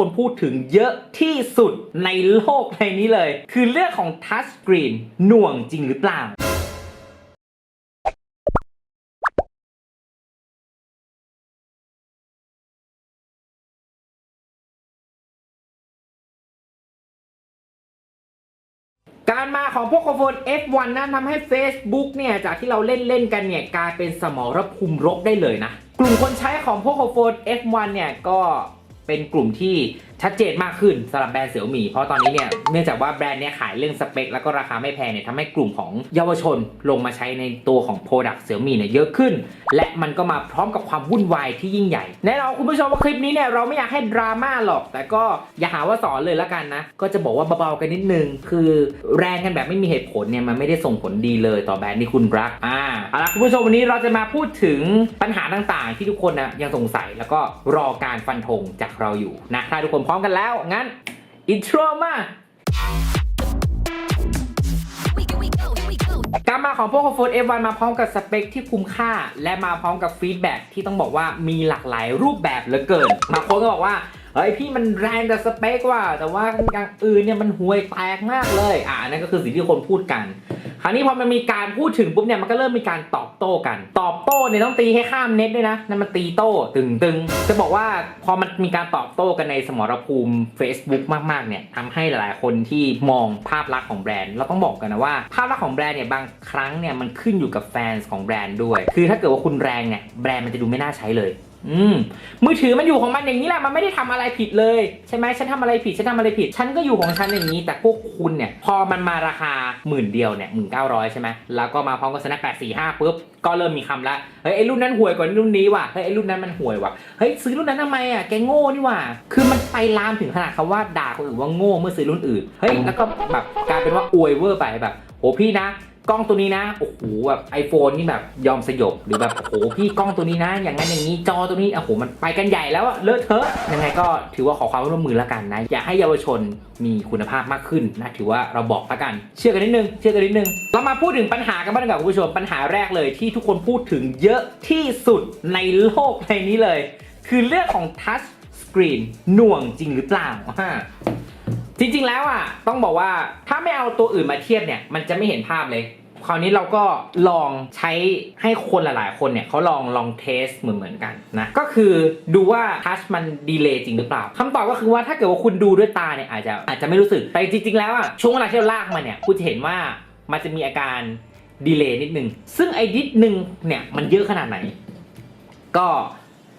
คนพูดถึงเยอะที่สุดในโลกในนี้เลย คือเรื่องของทัชสกรีนหน่วงจริงหรือเปล่าการมาของพวกโฟน F1 นะทำให้ Facebook เนี่ย จากที่เราเล่นเล่นกันเนี่ย กลายเป็นสมรภูมิรบได้เลยนะ กลุ่มคนใช้ของพวกโฟน F1 เนี่ย ก็ เป็นกลุ่มที่ชัดเจนมากขึ้นสำหรับแบรนด์เสี่ยวหมี่เพราะตอนนี้เนี่ยเนื่องจากว่าแบรนด์เนี่ยขายเรื่องสเปค แล้วก็ราคาไม่แพงเนี่ยทำให้กลุ่มของเยาวชนลงมาใช้ในตัวของ Product เสี่ยวหมี่เนี่ยเยอะขึ้น และมันก็มาพร้อมกับความวุ่นวายที่ยิ่งใหญ่แน่นอนคุณผู้ชมว่าคลิปนี้เนี่ยเราไม่อยากให้ดราม่าหรอก แต่ก็อย่าหาว่าสอนเลยละกันนะก็จะบอกว่าเบาๆกันนิดนึงคือแรงกันแบบไม่มีเหตุผลเนี่ยมันไม่ได้ส่งผลดีเลยต่อแบรนด์ที่คุณรักอ่าเอาละคุณผู้ชมวันนี้เราจะมาพูดถึงปัญหาต่างๆ ที่ทุกคนนะยังสงสัยแล้วก็รอการฟันธงจากเราอยู่นะถ้าทุกคนพร้อมกันแล้ว งั้นอินโทรมา we go, we go, here we go. การมาของพวกโฟน F1 มาพร้อมกับสเปคที่คุ้มค่า และมาพร้อมกับฟีดแบ็กที่ต้องบอกว่ามีหลากหลายรูปแบบเหลือเกินบางคนก็บอกว่าเฮ้ยพี่มันแรงแต่สเปคว่าแต่ว่าอย่างอื่นเนี่ยมันห่วยแตกมากเลย อ่านั่นก็คือสิ่งที่คนพูดกัน คราวนี้พอมันมีการพูดถึงปุ๊บเนี่ยมันก็เริ่มมีการตอบโต้กัน ตอบโต้เนี่ยต้องตีให้ข้ามเน็ตด้วยนะนั่นมันตีโต้ตึงตึงๆจะบอกว่าพอมันมีการตอบโต้กันในสมรภูมิ Facebook มากๆเนี่ยทำให้หลายๆคนที่มองภาพลักษณ์ของแบรนด์เราต้องบอกกันนะว่าภาพลักษณ์ของแบรนด์เนี่ยบางครั้งเนี่ยมันขึ้นอยู่กับแฟนของแบรนด์ด้วย คือถ้าเกิดว่าคุณแรงเนี่ยแบรนด์มันจะดูไม่น่าใช้เลย อืมมือถือมันอยู่ของมันอย่างนี้แหละมันไม่ได้ทำอะไรผิดเลยใช่ไหมฉันทำอะไรผิดฉันทำอะไรผิด ฉันก็อยู่ของฉันอย่างนี้ แต่พวกคุณเนี่ย พอมันมาราคาหมื่นเดียวเนี่ยหมื่นเก้าร้อยใช่ไหมแล้วก็มาพร้อมกับสแน็คแปดสี่ห้าปุ๊บก็เริ่มมีคำละเฮ้ยไอ้รุ่นนั้นห่วยกว่ารุ่นนี้ว่ะเฮ้ยไอ้รุ่นนั้นมันห่วยว่ะเฮ้ยซื้อรุ่นนั้นทำไมอะแกโง่นี่ว่ะคือมันไปลามถึงขนาดคำว่าด่าคนอื่นว่าโง่เมื่อซื้อรุ่นอื่นเฮ้ยแล้วก็แบบกลายเป็นว่าอวยเวอร์ไปแบบโหพี่นะ กล้องตัวนี้นะโอ้โหแบบไอโฟนนี่แบบยอมสยบหรือแบบโอ้โหพี่กล้องตัวนี้นะ อย่างนั้นอย่างนี้จอตัวนี้โอ้โหมันไปกันใหญ่แล้วอะเลอะเทอะยังไงก็ถือว่าขอความร่วมมือแล้วกันนะ อยากให้เยาวชนมีคุณภาพมากขึ้นนะถือว่าเราบอกแล้วกัน เชื่อกันนิดนึงเชื่อกันนิดนึงเรามาพูดถึงปัญหากันบ้างดีกว่าคุณผู้ชมปัญหาแรกเลยที่ทุกคนพูดถึงเยอะที่สุดในโลกในนี้เลย คือเรื่องของทัชสกรีนหน่วงจริงหรือเปล่าอ่า จริงๆแล้วอะต้องบอกว่าถ้าไม่เอาตัวอื่นมาเทียบเนี่ยมันจะไม่เห็นภาพเลย คราวนี้เราก็ลองใช้ให้คนหลายๆ คนเนี่ยเขาลองลองเทสเหมือนเหมือนๆกันนะก็คือดูว่าทัชมันดีเลย์จริงหรือเปล่าคำตอบก็คือว่าถ้าเกิดว่าคุณดูด้วยตาเนี่ยอาจจะอาจจะไม่รู้สึกแต่จริง ๆ แล้วอะช่วงเวลาที่เราลากมาเนี่ยคุณจะเห็นว่ามันจะมีอาการดีเลย์นิดนึงซึ่งไอ้นิดนึงเนี่ยมันเยอะขนาดไหน ก็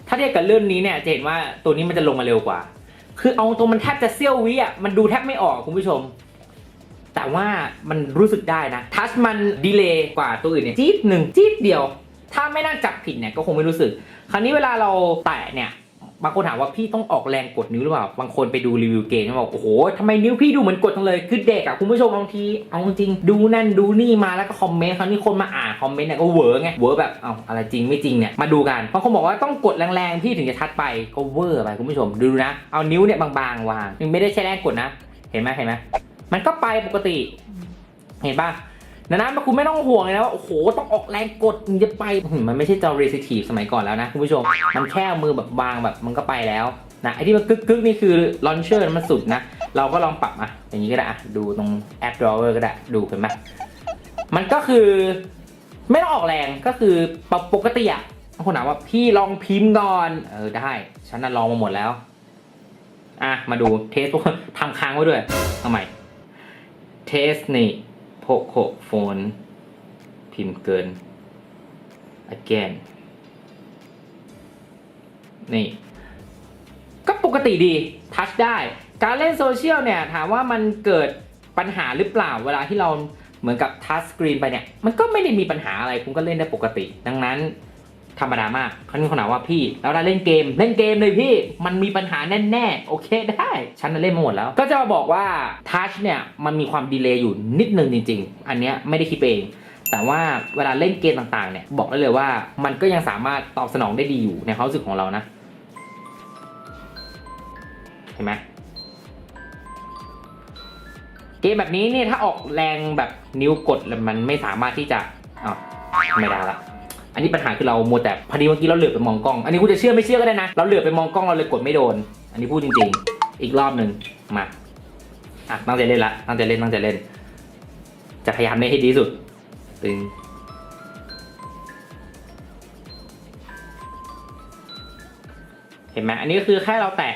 ถ้าเทียบกับเรื่องนี้เนี่ยจะเห็นว่าตัวนี้มันจะลงมาเร็วกว่า คือเอาตรงมันแทบจะเซี่ยววิอะมันดูแทบไม่ออกคุณผู้ชม แต่ว่ามันรู้สึกได้นะ ทัชมันดีเลย์กว่าตัวอื่นเนี่ยจี๊ดหนึ่งจี๊ดเดียว ถ้าไม่นั่งจับผิดเนี่ยก็คงไม่รู้สึก คราวนี้เวลาเราแตะเนี่ย บางคนถามว่าพี่ต้องออกแรงกดนิ้วหรือเปล่า บางคนไปดูรีวิวเกมแล้วบอกโอ้โหทำไมนิ้วพี่ดูเหมือนกดจังเลย คือเด็กอะคุณผู้ชมบางที เอาจริง ดูนั่นดูนี่มาแล้วก็คอมเมนต์คราวนี้คนมาอ่านคอมเมนต์เนี่ยก็เวอร์ไง เวอร์แบบเอาอะไรจริงไม่จริงเนี่ย มาดูกัน บางคนบอกว่าต้องกดแรงๆพี่ถึงจะทัดไป ก็เวอร์ไปคุณผู้ชม ดูนะ เอานิ้วเนี่ยบางๆวางยังไม่ได้ใช้แรงกดนะ เห็นไหมเห็นไหมมันก็ไปปกติ เห็นปะ ดังนั้นคุณไม่ต้องห่วงเลยนะว่าโอ้โหต้องออกแรงกดถึงจะไปมันไม่ใช่จอ resistive สมัยก่อนแล้วนะคุณผู้ชมมันแค่มือแบบวางแบบมันก็ไปแล้วนะไอ้ที่มันกึกกึกๆนี่คือ launcher มันสุดนะ เราก็ลองปรับอะอย่างนี้ก็ได้อะดูตรง app drawer ก็ได้ดูเห็นไหมมันก็คือไม่ต้องออกแรงก็คือปกติอะบางคนถามว่าพี่ลองพิมพ์ก่อนเออได้ฉันน่ะลองมาหมดแล้วอะมาดูเทสทำค้างไว้ด้วยเอาใหม่เทสนี่ โพโคโฟน พิมพ์เกิน again นี่ ก็ปกติดี ทัชได้ การเล่นโซเชียลเนี่ย ถามว่ามันเกิดปัญหาหรือเปล่าเวลาที่เราเหมือนกับทัชสกรีนไปเนี่ย มันก็ไม่ได้มีปัญหาอะไร คุณก็เล่นได้ปกติ ดังนั้น ธรรมดามากเขามีคนถามว่าพี่แล้วเราเล่นเกมเล่นเกมเลยพี่มันมีปัญหาแน่ๆโอเคได้ฉันเล่นมาหมดแล้ว ก็จะมาบอกว่าทัชเนี่ยมันมีความดีเลย์อยู่นิดนึงจริง ๆ อันเนี้ยไม่ได้คิดเองแต่ว่าเวลาเล่นเกมต่างๆ เนี่ยบอกได้เลยว่ามันก็ยังสามารถตอบสนองได้ดีอยู่ในความรู้สึกของเรานะ เห็นไหมเกมแบบนี้เนี่ยถ้าออกแรงแบบนิ้วกดแล้วมันไม่สามารถที่จะอ้าวไม่ได้ละ อันนี้ปัญหาคือเราโมแต่พอดีเมื่อกี้เราเหลือบไปมองกล้อง อันนี้คุณจะเชื่อไม่เชื่อก็ได้นะ เราเหลือบไปมองกล้องเราเลยกดไม่โดน อันนี้พูดจริงอีกรอบหนึ่งมาอะตั้งใจเล่นละตั้งใจเล่นตั้งใจเล่น จะพยายามเล่นให้ดีที่สุดตึงเห็นไหมอันนี้ก็คือแค่เราแตะ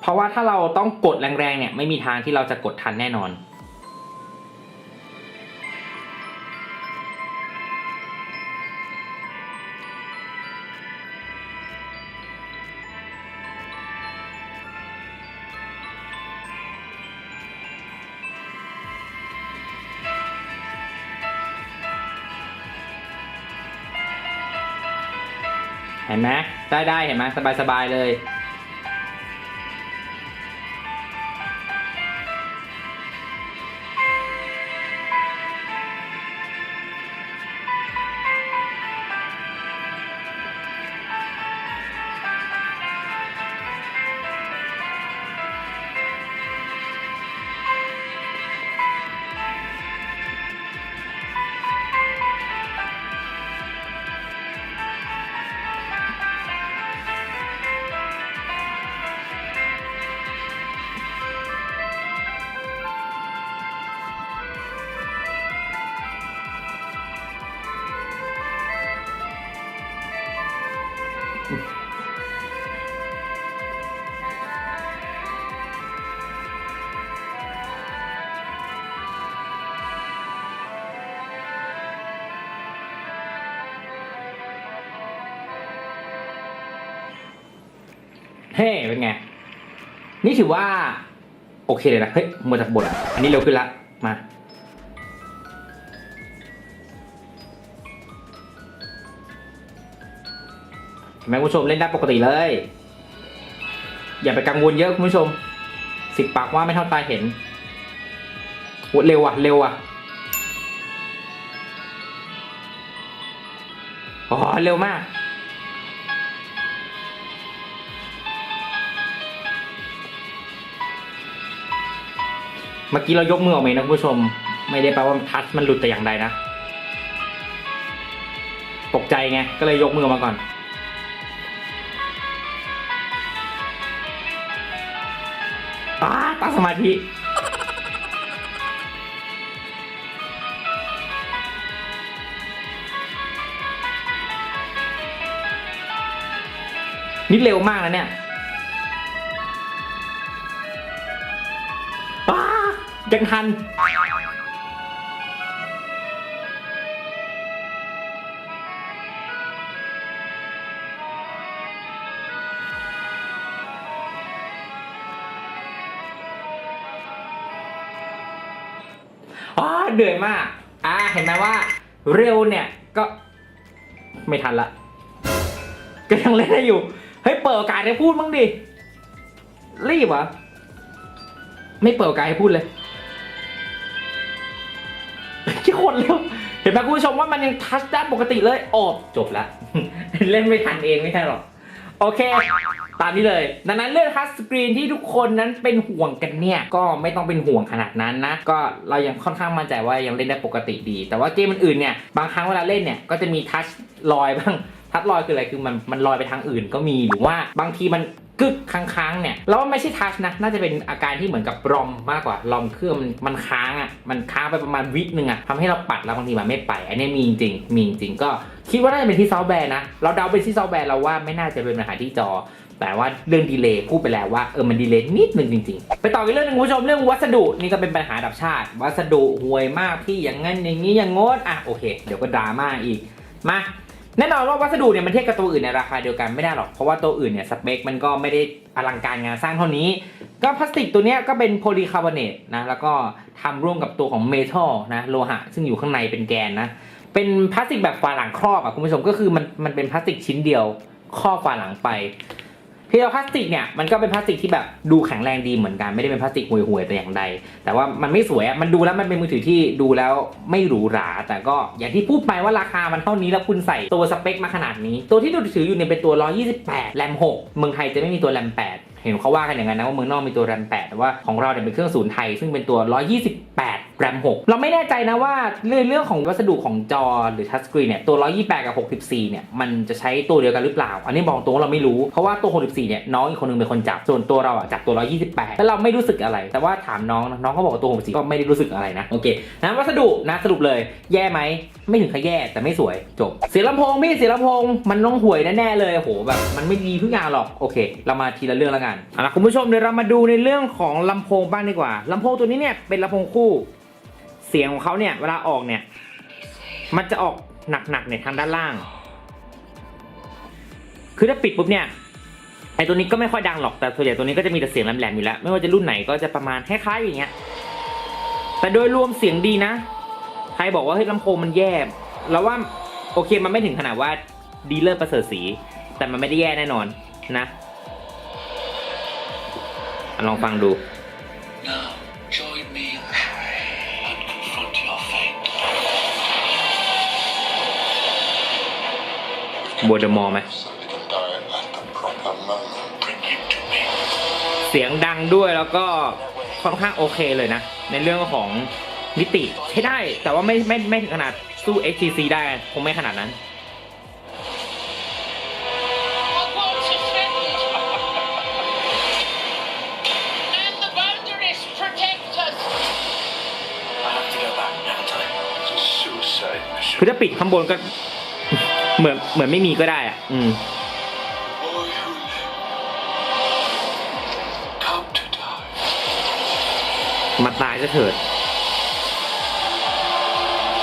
เพราะว่าถ้าเราต้องกดแรงๆเนี่ยไม่มีทางที่เราจะกดทันแน่นอน เห็นไหมได้ได้เห็นไหมสบายสบายๆเลย เฮ้เป็นไง นี่ถือว่า โอเคเลยนะ เฮ้ยหมดจากบทอะ อันนี้เร็วขึ้นละ มา เห็นไหมคุณผู้ชมเล่นได้ปกติเลย อย่าไปกังวลเยอะคุณผู้ชม สิบปากว่าไม่เท่าตาเห็นเร็วอะ เร็วอะอ๋อเร็วมาก เมื่อกี้เรายกมือออกมาเองนะคุณผู้ชม ไม่ได้แปลว่าทัชมันหลุดแต่อย่างใดนะ ตกใจไง ก็เลยยกมือมาก่อน อ้าตั้งสมาธินี่เร็วมากนะเนี่ย ยังทันอ๋อเหนื่อยมาก อ่า เห็นไหมว่า เร็วเนี่ยก็ไม่ทันละ ก็ยังเล่นได้อยู่ เฮ้ย เปิดโอกาสให้พูดมั้งดิ รีบเหรอ ไม่เปิดโอกาสให้พูดเลย ห็นไหมคุณผู้ชมว่ามันยังทัชได้ปกติเลย โอ้จบละ เล่นไม่ทันเองไม่ใช่หรอก โอเค ตามนี้เลย ดังนั้นเรื่องทัชสกรีนที่ทุกคนนั้นเป็นห่วงกันเนี่ย ก็ไม่ต้องเป็นห่วงขนาดนั้นนะ ก็เรายังค่อนข้างมั่นใจว่ายังเล่นได้ปกติดี แต่ว่าเกมอื่นๆเนี่ย บางครั้งเวลาเล่นเนี่ย ก็จะมีทัชลอยบ้างทัชลอยคืออะไร คือมันมันลอยไปทางอื่นก็มี หรือว่าบางทีมัน กึกค้างๆเนี่ยแล้วไม่ใช่ทัชนะน่าจะเป็นอาการที่เหมือนกับรอมมากกว่ารอมเครื่องมันมันค้างอะมันค้างไปประมาณวิหนึ่งอะทำให้เราปัดแล้วบางทีมันไม่ไป อันนี้มีจริงมีจริงก็คิดว่าน่าจะเป็นที่ซอฟต์แวร์นะ เราเดาเป็นที่ซอฟต์แวร์เราว่าไม่น่าจะเป็นปัญหาที่จอ แต่ว่าเรื่องดีเลย์พูดไปแล้วว่าเออมันดีเลย์นิดนึงจริงๆ ไปต่ออีกเรื่องหนึงคุณผู้ชมเรื่องวัสดุนี่ก็เป็นปัญหาดับชาติ วัสดุห่วยมากพี่อย่างงั้นอย่างนี้อย่างงดอะโอเค เดี๋ยวก็ดราม่าอีกมา แน่นอนว่าวัสดุเนี่ยมันเทียบกับตัวอื่นในราคาเดียวกันไม่ได้หรอก เพราะว่าตัวอื่นเนี่ยสเปคมันก็ไม่ได้อลังการงานสร้างเท่านี้ ก็พลาสติกตัวเนี้ยก็เป็นโพลีคาร์บอเนตนะแล้วก็ทำร่วมกับตัวของเมทัลนะโลหะ ซึ่งอยู่ข้างในเป็นแกนนะเป็นพลาสติกแบบฝาหลังครอบอะคุณผู้ชมก็คือมันมันเป็นพลาสติกชิ้นเดียวครอบฝาหลังไป พียงแต่พลาสติกเนี่ยมันก็เป็นพลาสติกที่แบบดูแข็งแรงดีเหมือนกันไม่ได้เป็นพลาสติกห่วยๆแต่อย่างใด แต่ว่ามันไม่สวยอะมันดูแล้วมันเป็นมือถือที่ดูแล้วไม่หรูหรา แต่ก็อย่างที่พูดไปว่าราคามันเท่านี้แล้วคุณใส่ตัวสเปคมาขนาดนี้ ตัวที่ดูถืออยู่เนี่ยเป็นตัว 128 แรม 6 เมืองไทยจะไม่มีตัวแรม 8 เห็นเขาว่ากันอย่างนั้นนะว่าเมืองนอกมีตัวแรม 8 แต่ว่าของเราเนี่ยเป็นเครื่องศูนย์ไทยซึ่งเป็นตัว 128 แรม 6 เราไม่แน่ใจนะว่าเรื่องเรื่องของวัสดุของจอหรือทัชสกรีนเนี่ยตัว 128 กับ 64 เนี่ยมันจะใช้ตัวเดียวกันหรือเปล่า อันนี้บอกตรงว่าเราไม่รู้เพราะว่าตัว 64 เนี่ยน้องอีกคนนึงเป็นคนจับ ส่วนตัวเราอะจับตัว 128 แล้วเราไม่รู้สึกอะไร แต่ว่าถามน้องน้องก็บอกว่าตัว 64 ก็ไม่ได้รู้สึกอะไรนะโอเคนั้นวัสดุนะสรุปเลยแย่ไหมไม่ถึงกับแย่แต่ไม่สวยจบเสียงลำโพงพี่เสียงลำโพงมันต้องห่วยแน่ๆเลยโหแบบมันไม่ดีทุกอย่างหรอกโอเค เรามาทีละเรื่องแล้วกันเอาละคุณผู้ชมเดี๋ยวเรามาดูในเรื่องของลำโพงบ้างดีกว่าลำโพงตัวนี้เนี่ยเป็นลำโพงคู่ เสียงของเขาเนี่ยเวลาออกเนี่ยมันจะออกหนักๆเนี่ยทางด้านล่าง คือถ้าปิดปุ๊บเนี่ยไอตัวนี้ก็ไม่ค่อยดังหรอกแต่ส่วนใหญ่ตัวนี้ก็จะมีแต่เสียงแหลมๆอยู่แล้ว ไม่ว่าจะรุ่นไหนก็จะประมาณคล้ายๆอย่างเงี้ยแต่โดยรวมเสียงดีนะ ใครบอกว่าเฮ้ยลำโพงมันแย่แล้วว่าโอเคมันไม่ถึงขนาดว่าดีเลอร์ประเสริฐสี แต่มันไม่ได้แย่แน่นอนนะลองฟังดู บัวเดอะมอลไหม So we can die at the proper moment. Bring him to me. เสียงดังด้วยแล้วก็ค่อนข้างโอเคเลยนะ ในเรื่องของมิติใช้ได้ แต่ว่าไม่ไม่ไม่ถึงขนาดสู้ HTC ได้คงไม่ขนาดนั้น Hogwarts is defended. and the boundaries protect us. I have to go back, haven't I? It's a suicide คือ mission. ถ้าปิดข้างบนก็ เหมือนเหมือนไม่มีก็ได้อะอืม Boy who lived. Come to die. มาตายซะเถิด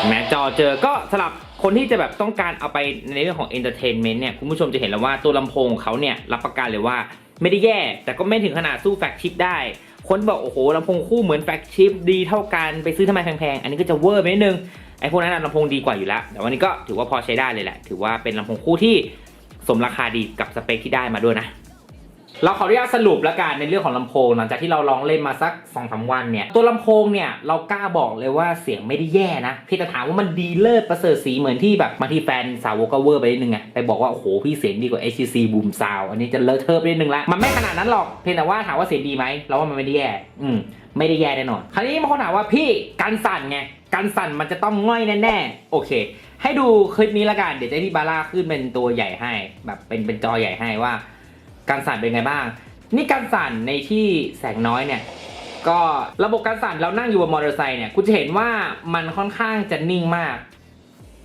แม้จอเจอก็สำหรับคนที่จะแบบต้องการเอาไปในเรื่องของเอนเตอร์เทนเมนต์เนี่ย คุณผู้ชมจะเห็นแล้วว่าตัวลำโพงของเขาเนี่ย รับประกันเลยว่าไม่ได้แย่ แต่ก็ไม่ถึงขนาดสู้แฟกชิปได้ คนบอก โอ้โหลำโพงคู่เหมือนแฟกชิปดีเท่ากันไปซื้อทำไมแพงๆ อันนี้ก็จะเวอร์ไปนิดนึง ไอ้พวกนั้นลำโพงดีกว่าอยู่แล้ว แต่วันนี้ก็ถือว่าพอใช้ได้เลยแหละ ถือว่าเป็นลำโพงคู่ที่สมราคาดีกับสเปคที่ได้มาด้วยนะ เราขออนุญาตสรุปแล้วกันในเรื่องของลำโพง หลังจากที่เราลองเล่นมาสัก2อสวันเนี่ย ตัวลำโพงเนี่ยเรากล้าบอกเลยว่าเสียงไม่ได้แย่นะพี่จะถามว่ามันดีเลิศประเสริฐสีเหมือนที่แบบบางทีแฟนสาวก็เวอร์ไปนิดนึงไงไปบอกว่าโอ้โหพี่เสียงดีกว่า HTC Boom Sound อันนี้จะเลอะเทอะไปนิดนึงละมันไม่ขนาดนั้นหรอกเพียงแต่ว่าถามว่าเสียงดีไหมเราว่ามันไม่ได้แย่ อืมไม่ได้แย่แน่นอน คราวนี้บางคนถามว่าพี่การสั่นไง การสั่นมันจะต้องง่อยแน่ๆ โอเค ให้ดูคลิปนี้ละกัน เดี๋ยวจะพี่บาร่าขึ้นเป็นตัวใหญ่ให้ แบบเป็นเป็นจอใหญ่ให้ว่า การสั่นเป็นไงบ้าง นี่การสั่นในที่แสงน้อยเนี่ย ก็ระบบการสั่นเรานั่งอยู่บนมอเตอร์ไซค์เนี่ยคุณจะเห็นว่ามันค่อนข้างจะนิ่งมาก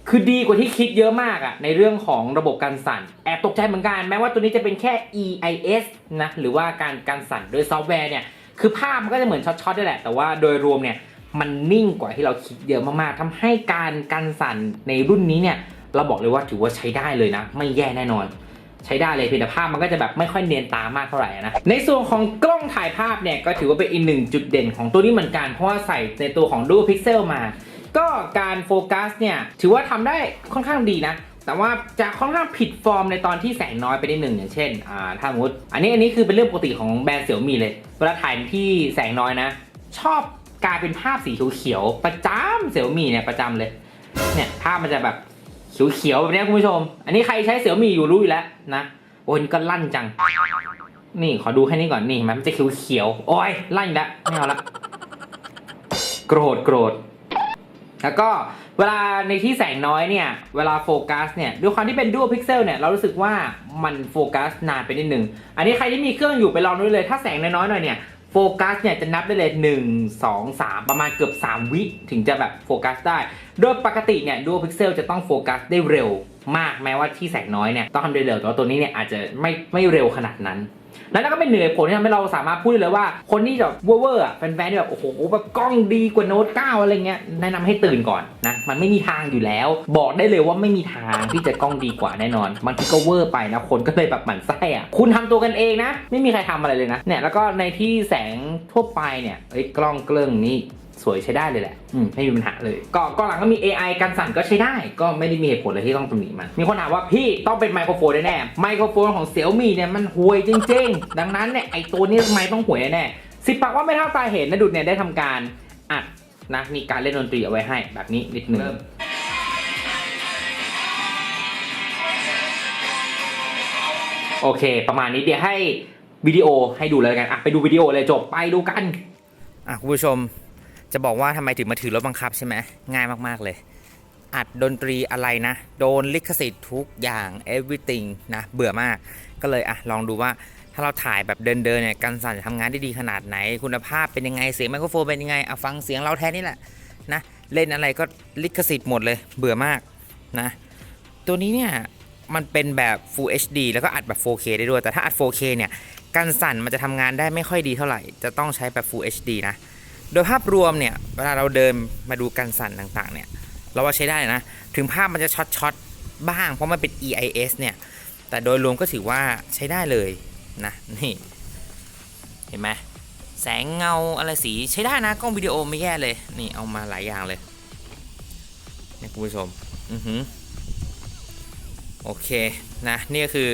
คือดีกว่าที่คิดเยอะมากอะในเรื่องของระบบการสั่น แอบตกใจเหมือนกัน แม้ว่าตัวนี้จะเป็นแค่ EIS นะ หรือว่าการการสั่นโดยซอฟต์แวร์เนี่ย คือภาพมันก็จะเหมือนช็อตๆได้แหละ แต่ว่าโดยรวมเนี่ย มันนิ่งกว่าที่เราคิดเยอะมากๆทำให้การการสั่นในรุ่นนี้เนี่ย เราบอกเลยว่าถือว่าใช้ได้เลยนะ ไม่แย่แน่นอน ใช้ได้เลยเพียงแต่ภาพมันก็จะแบบไม่ค่อยเนียนตามากเท่าไหร่นะ ในส่วนของกล้องถ่ายภาพเนี่ยก็ถือว่าเป็นอีกหนึ่งจุดเด่นของตัวนี้เหมือนกัน เพราะว่าใส่ในตัวของ Dual Pixel มา ก็การโฟกัสเนี่ยถือว่าทำได้ค่อนข้างดีนะแต่ว่าจะค่อนข้างผิดฟอร์มในตอนที่แสงน้อยไปนิดหนึ่งอย่างเช่นอ่าถ้าสมมติอันนี้อันนี้คือเป็นเรื่องปกติของแบรนด์เสี่ยมี่เลย เวลาถ่ายที่แสงน้อยนะ ชอบ กลายเป็นภาพสีเขียวๆประจำเสี่ยวมี่เนี่ยประจำเลย เนี่ยภาพมันจะแบบเขียวๆแบบนี้คุณผู้ชม อันนี้ใครใช้เสี่ยวมี่อยู่รู้อยู่แล้วนะโอ้ยนี่ก็ลั่นจัง นี่ขอดูแค่นี้ก่อนนี่มันจะเขียวๆโอ้ยลั่นแล้วไม่เอาละโกรธโกรธแล้วก็เวลาในที่แสงน้อยเนี่ย เวลาโฟกัสเนี่ยด้วยความที่เป็น dual pixel เนี่ยเรารู้สึกว่ามันโฟกัสนานไปนิดนึง อันนี้ใครที่มีเครื่องอยู่ไปลองดูเลย ถ้าแสงน้อยๆหน่อยเนี่ย โฟกัสเนี่ยจะนับได้เลย 1 2 3 ประมาณเกือบ 3 วิถึงจะแบบโฟกัสได้ โดยปกติเนี่ยดูพิกเซลจะต้องโฟกัสได้เร็วมากแม้ว่าที่แสงน้อยเนี่ยต้องทำได้เร็วแต่ว่าตัวนี้เนี่ยอาจจะไม่ไม่เร็วขนาดนั้น แล้วนั่นก็เป็นหนึ่งเหตุผลที่ทำให้เราสามารถพูดได้เลยว่า คนที่แบบเวอร์ๆอะแฟนๆที่แบบโอ้โหแบบกล้องดีกว่าโน้ตเก้าอะไรเงี้ยแนะนำให้ตื่นก่อนนะมันไม่มีทางอยู่แล้ว บอกได้เลยว่าไม่มีทางที่จะกล้องดีกว่าแน่นอนบางทีก็เวอร์ไปนะคนก็เลยแบบหมั่นไส้อะคุณทำตัวกันเองนะ ไม่มีใครทำอะไรเลยนะเนี่ยแล้วก็ในที่แสงทั่วไปเนี่ยไอ้กล้องเกลื่องนี่ สวยใช้ได้เลยแหละอืมไม่มีปัญหาเลย ก็ก็หลังก็มี AI การสั่นก็ใช้ได้ ก็ไม่ได้มีเหตุผลอะไรที่ต้องตำหนิมัน มีคนถามว่าพี่ต้องเป็นไมโครโฟนแน่ๆไมโครโฟนของ Xiaomi เนี่ยมันห่วยจริง ๆ ดังนั้นเนี่ยไอตัวนี้ทำไมต้องห่วยแน่ๆสิบปากว่าไม่เท่าตาเห็นนะดุดเนี่ยได้ทำการอัดนะมีการเล่นดนตรีเอาไว้ให้แบบนี้นิดนึงโอเค ประมาณนี้เดี๋ยวให้วิดีโอให้ดูเลยแล้วกันอะไปดูวิดีโอเลยจบไปดูกันอะคุณผู้ชม จะบอกว่าทำไมถึงมาถือรถบังคับใช่ไหมง่ายมากๆเลย อัดดนตรีอะไรนะ โดนลิขสิทธิ์ทุกอย่าง everything นะเบื่อมากก็เลยอะลองดูว่าถ้าเราถ่ายแบบเดินๆเนี่ยกันสั่นจะทำงานได้ดีขนาดไหน คุณภาพเป็นยังไงเสียงไมโครโฟนเป็นยังไงอะฟังเสียงเราแท้นี่แหละนะเล่นอะไรก็ลิขสิทธิ์หมดเลยเบื่อมากนะตัวนี้เนี่ยมันเป็นแบบ Full HD แล้วก็อัดแบบ 4K ได้ด้วย แต่ถ้าอัด 4K เนี่ยกันสั่นมันจะทำงานได้ไม่ค่อยดีเท่าไหร่ จะต้องใช้แบบ Full HD นะ โดยภาพรวมเนี่ยเวลาเราเดินมาดูกันสั่นต่างๆเนี่ยเราว่าใช้ได้นะ ถึงภาพมันจะช็อตๆบ้างเพราะมันเป็น EIS เนี่ย แต่โดยรวมก็ถือว่าใช้ได้เลยนะนี่เห็นไหมแสงเงาอะไรสีใช้ได้นะกล้องวิดีโอไม่แย่เลย นี่เอามาหลายอย่างเลยนี่คุณผู้ชมอือหือโอเคนะนี่ก็คือ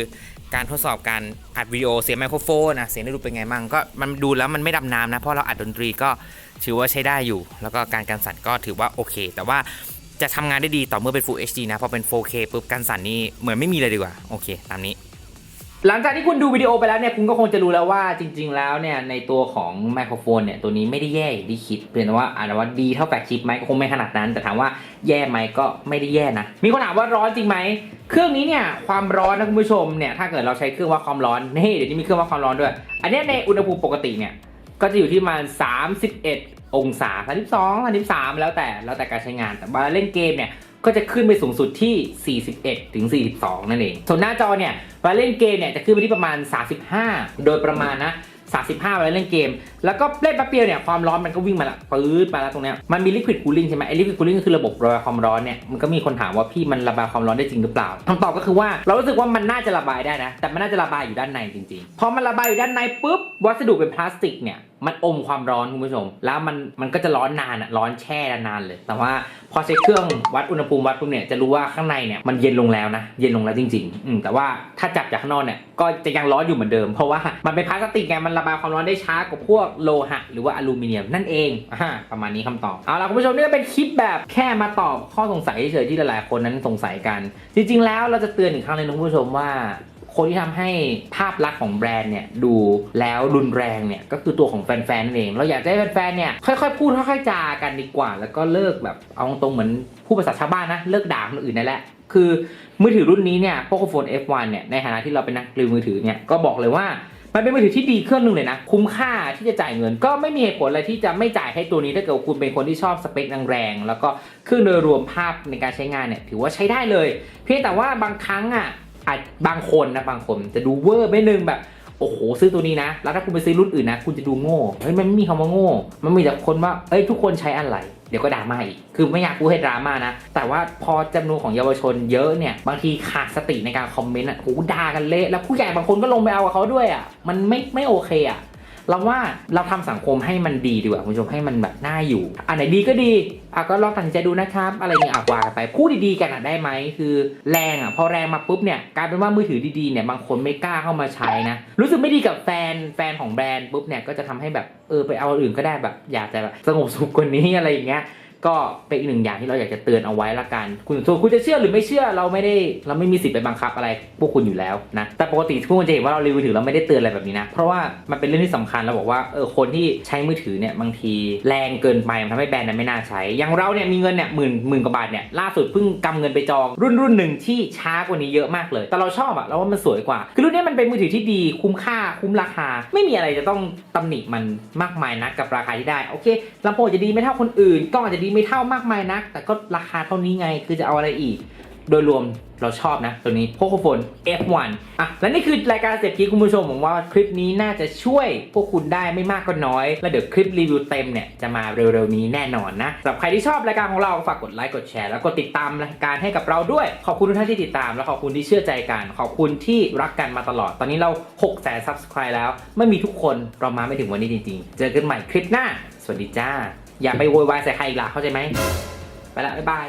การทดสอบการอัดวิดีโอเสียงไมโครโฟนนะเสียงได้ดูเป็นไงมั่งก็มันดูแล้วมันไม่ดำน้ำนะเพราะเราอัดดนตรีก็ ถือว่าใช้ได้อยู่ แล้วก็การกันสั่นก็ถือว่าโอเค แต่ว่าจะทำงานได้ดีต่อเมื่อเป็น Full HD นะ พอเป็น 4K ปุ๊บการสั่นนี่เหมือนไม่มีเลยดีกว่า โอเค ตามนี้ หลังจากที่คุณดูวิดีโอไปแล้วเนี่ย คุณก็คงจะรู้แล้วว่าจริง ๆ แล้วเนี่ย ในตัวของไมโครโฟนเนี่ย ตัวนี้ไม่ได้แย่อย่างที่คิดเพียงแต่ว่าอาจจะว่าดีเท่าแฟลกชิปไหมก็คงไม่ขนาดนั้น แต่ถามว่าแย่ไหมก็ไม่ได้แย่นะ มีคนถามว่าร้อนจริงไหม เครื่องนี้เนี่ยความร้อนนะคุณผู้ชมเนี่ย ถ้าเกิดเราใช้เครื่องวัดความร้อน นี่เดี๋ยวนี้มีเครื่องวัดความร้อนด้วย อันเนี้ยในอุณหภูมิปกติเนี่ย ก็จะอยู่ที่ประมาณ 31 องศา32 33 แล้วแต่แล้วแต่การใช้งาน แต่เวลาเล่นเกมเนี่ยก็จะขึ้นไปสูงสุดที่ 41 ถึง 42 นั่นเอง ส่วนหน้าจอเนี่ยเวลาเล่นเกมเนี่ยจะขึ้นไปที่ประมาณ 35 โดยประมาณนะ35เวลาเล่นเกม แล้วก็เล่นแป๊บเดียวเนี่ยความร้อนมันก็วิ่งมาละปื๊ดมาแล้วตรงเนี้ยมันมี liquid cooling ใช่ไหมไอ้ liquid cooling ก็คือระบบระบายความร้อนเนี่ยมันก็มีคนถามว่าพี่มันระบายความร้อนได้จริงหรือเปล่าคำตอบก็คือว่าเรารู้สึกว่ามันน่าจะระบายได้นะ แต่มันน่าจะระบายอยู่ด้านในจริงๆพอมันระบายอยู่ด้านในปุ๊บวัสดุเป็นพลาสติกเนี่ย มันอมความร้อนคุณผู้ชม แล้วมันมันก็จะร้อนนานอะร้อนแช่นานเลย แต่ว่าพอใช้เครื่องวัดอุณหภูมิวัดปุ๊บเนี่ยจะรู้ว่าข้างในเนี่ยมันเย็นลงแล้วนะ เย็นลงแล้วจริงๆอืมแต่ว่าถ้าจับจากข้างนอกเนี่ยก็จะยังร้อนอยู่เหมือนเดิม เพราะว่ามันเป็นพลาสติกไงมันระบายความร้อนได้ช้ากว่าพวกโลหะ หรือว่าอลูมิเนียมนั่นเองอ่าประมาณนี้คำตอบ เอาล่ะคุณผู้ชมนี่ก็เป็นคลิปแบบแค่มาตอบข้อสงสัยเฉยๆที่หลายๆคนนั้นสงสัยกัน จริง ๆ แล้วเราจะเตือนอีกครั้งเลยนะคุณผู้ชมว่า คนที่ทำให้ภาพลักษณ์ของแบรนด์เนี่ยดูแล้วรุนแรงเนี่ยก็คือตัวของแฟนๆนั่นเอง เราอยากให้แฟนๆเนี่ยค่อยๆพูดค่อยๆจากันดีกว่า แล้วก็เลิกแบบเอาตรงๆเหมือนผู้ภาษาชาวบ้านนะเลิกด่าคนอื่นได้แหล้วคือมือถือรุ่นนี้เนี่ยพวกโฟน F1 เนี่ยในฐานะที่เราเป็นนักรีวิวมือถือเนี่ยก็บอกเลยว่ามันเป็นมือถือที่ดีเครื่องหนึงเลยนะ คุ้มค่าที่จะจ่ายเงิน ก็ไม่มีเหตุผลอะไรที่จะไม่จ่ายให้ตัวนี้ถ้าเกิดคุณเป็นคนที่ชอบสเปคแรงๆแล้วก็เครื่องโดยรวมภาพในการใช้งานเนี่ยถือว่าใช้ได้เลย เพียงแต่ว่าบางครั้งอะ อาจบางคนนะบางคนจะดูเวอร์ไปหนึ่งแบบโอ้โหซื้อตัวนี้นะ แล้วถ้าคุณไปซื้อรุ่นอื่นนะ คุณจะดูโง่เฮ้ยมันไม่มีคำว่าโง่ มันมีแต่คนว่าเอ้ยทุกคนใช้อะไร เดี๋ยวก็ดราม่าอีก คือไม่อยากพูดให้ดราม่านะ แต่ว่าพอจำนวนของเยาวชนเยอะเนี่ย บางทีขาดสติในการคอมเมนต์อะโหด่ากันเละแล้วผู้ใหญ่บางคนก็ลงไปเอากับเขาด้วยอะมันไม่ไม่โอเคอะ เราว่าเราทำสังคมให้มันดีดีกว่าคุณผู้ชมให้มันแบบน่าอยู่อันไหนดีก็ดีอะก็ลองตัดสินใจดูนะครับอะไรเงี้ยอะว่าไปพูดดีๆกันอะได้ไหมคือแรงอะพอแรงมาปุ๊บเนี่ยกลายเป็นว่ามือถือดีๆเนี่ยบางคนไม่กล้าเข้ามาใช้นะรู้สึกไม่ดีกับแฟนแฟนของแบรนด์ปุ๊บเนี่ยก็จะทำให้แบบเออไปเอาอื่นก็ได้แบบอยากจะแบบสงบสุขกว่านี้อะไรอย่างเงี้ย ก็เป็นอีกหนึ่งอย่างที่เราอยากจะเตือนเอาไว้ละกัน คุณส่วนคุณจะเชื่อหรือไม่เชื่อเราไม่ได้เราไม่มีสิทธิ์ไปบังคับอะไรพวกคุณอยู่แล้วนะแต่ปกติทุกคนจะเห็นว่าเรารีวิวถือเราไม่ได้เตือนอะไรแบบนี้นะเพราะว่ามันเป็นเรื่องที่สำคัญเราบอกว่าเออคนที่ใช้มือถือเนี่ยบางทีแรงเกินไปมันทำให้แบรนด์นั้นไม่น่าใช้อย่างเราเนี่ยมีเงินเนี่ยหมื่นหมื่นกว่าบาทเนี่ยล่าสุดเพิ่งกำเงินไปจอง รุ่นรุ่นหนึ่งที่ช้ากว่านี้เยอะมากเลย แต่เราชอบอะเราว่ามันสวยกว่าคือรุ่นนี้มันเป็นมือถือที่ดีคุ้มค่าคุ้มราคา ไม่มีอะไรจะต้องตำหนิมันมากมายนักกับราคาที่ได้โอเคลำโพงจะดีไม่เท่าคนอื่นกล้องจะดีไม่เท่ามากมายนัก แต่ก็ราคาเท่านี้ไงคือจะเอาอะไรอีก โดยรวมเราชอบนะ ตัวนี้ Pocophone F1 อะและนี่คือรายการเสพกีคุณผู้ชมผมว่าคลิปนี้น่าจะช่วยพวกคุณได้ไม่มากก็น้อย แล้วเดี๋ยวคลิปรีวิวเต็มเนี่ยจะมาเร็วๆนี้แน่นอนนะสำหรับใครที่ชอบรายการของเราฝากกดไลค์กดแชร์แล้วกดติดตามรายการให้กับเราด้วย ขอบคุณทุกท่านที่ติดตาม และขอบคุณที่เชื่อใจกัน ขอบคุณที่รักกันมาตลอด ตอนนี้เรา6แสน subscribe แล้ว ไม่มีทุกคนเรามาไม่ถึงวันนี้จริงๆ เจอกันใหม่คลิปหน้า สวัสดีจ้า อย่าไปโวยวายใส่ใครอีกล่ะเข้าใจไหมไปละบ๊ายบาย